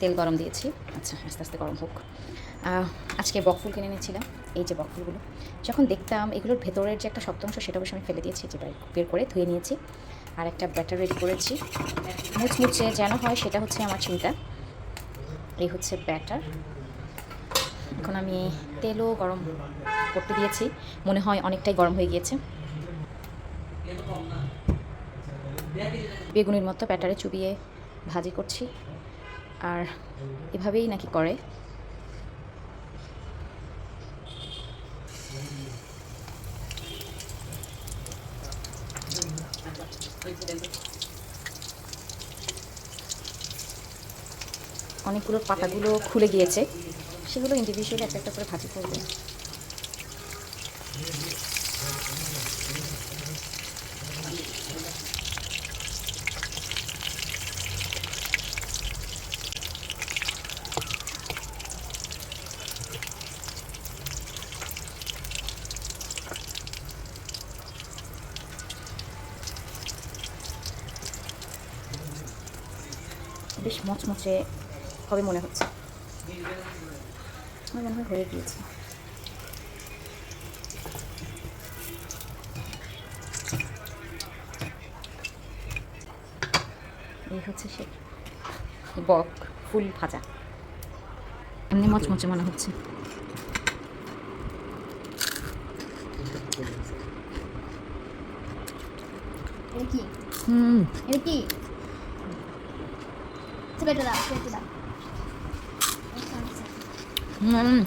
তেল গরম দিয়েছি। আচ্ছা আস্তে আস্তে গরম হোক। আজকে বকফুল কিনে এনেছিলাম, এই যে বকফুলগুলো যখন দেখতাম এগুলোর ভেতরের যে একটা অংশ, সেটা অবশ্য আমি ফেলে দিয়েছি, যে বের করে ধুয়ে নিয়েছি। আর একটা ব্যাটার রেডি করেছি। মুচমুচে যেন হয়, সেটা হচ্ছে আমার চিন্তা এই হচ্ছে ব্যাটার এখন আমি তেলও গরম করতে দিয়েছি। মনে হয় অনেকটাই গরম হয়ে গিয়েছে। বেগুনের মতো ব্যাটারে চুবিয়ে ভাজি করছি। আর এভাবেই নাকি করে। অনেকগুলো পাতাগুলো খুলে গিয়েছে। সেগুলো ইন্ডিভিজুয়ালি একটা একটা করে ভাজি করবে। বেশ মচমচে হবে মনে হচ্ছে। আমার মনে হয় হয়ে গিয়েছে। এই হচ্ছে সে বক ফুল ভাজা। এমনি মচমচে মনে হচ্ছে। এটা কি? 滑るだ滑るだうん。